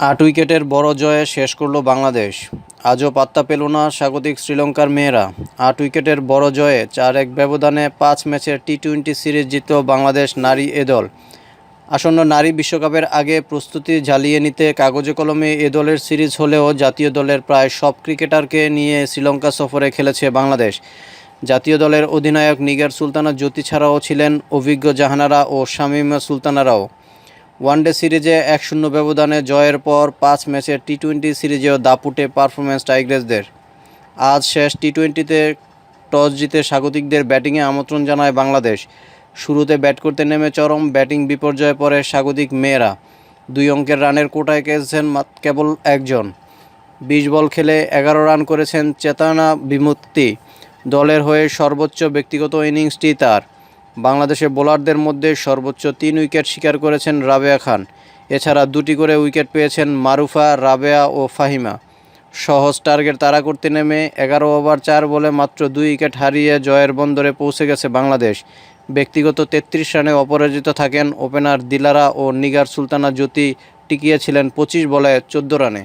আট উইকেটের বড় জয়ে শেষ করল বাংলাদেশ। আজও পাত্তা পেল না স্বাগতিক শ্রীলঙ্কার মেয়েরা। আট উইকেটের বড় জয়ে চার এক ব্যবধানে পাঁচ ম্যাচের টি টোয়েন্টি সিরিজ জিতল বাংলাদেশ নারী এ দল। আসন্ন নারী বিশ্বকাপের আগে প্রস্তুতি ঝালিয়ে নিতে কাগজে কলমে এ দলের সিরিজ হলেও জাতীয় দলের প্রায় সব ক্রিকেটারকে নিয়ে শ্রীলঙ্কা সফরে খেলেছে বাংলাদেশ। জাতীয় দলের অধিনায়ক নিগার সুলতানা জ্যোতি ছাড়াও ছিলেন অভিজ্ঞ জাহানারা ও শামীমা সুলতানারাও। ওয়ানডে সিরিজে এক শূন্য ব্যবধানে জয়ের পর পাঁচ ম্যাচের টি টোয়েন্টি সিরিজেও দাপুটে পারফরমেন্স টাইগ্রেসদের। আজ শেষ টি টোয়েন্টিতে টস জিতে স্বাগতিকদের ব্যাটিংয়ে আমন্ত্রণ জানায় বাংলাদেশ। শুরুতে ব্যাট করতে নেমে চরম ব্যাটিং বিপর্যয়ে পড়ে স্বাগতিক মেয়েরা। দুই অঙ্কের রানের কোটায় কেছেন কেবল একজন। বিশ বল খেলে এগারো রান করেছেন চেতনা বিমুক্তি দলের হয়ে সর্বোচ্চ ব্যক্তিগত ইনিংসটি তার। বাংলাদেশের বোলারদের মধ্যে সর্বোচ্চ তিন উইকেট শিকার করেছেন রাবেয়া খান। এছাড়া দুটি করে উইকেট পেয়েছেন মারুফা, রাবেয়া ও ফাহিমা। সহজ টার্গেট তাড়া করতে নেমে এগারো ওভার চার বলে মাত্র দুই উইকেট হারিয়ে জয়ের বন্দরে পৌঁছে গেছে বাংলাদেশ। ব্যক্তিগত তেত্রিশ রানে অপরাজিত থাকেন ওপেনার দিলারা ও নিগার সুলতানা জ্যোতি। টিকিয়েছিলেন পঁচিশ বলে চোদ্দ রানে।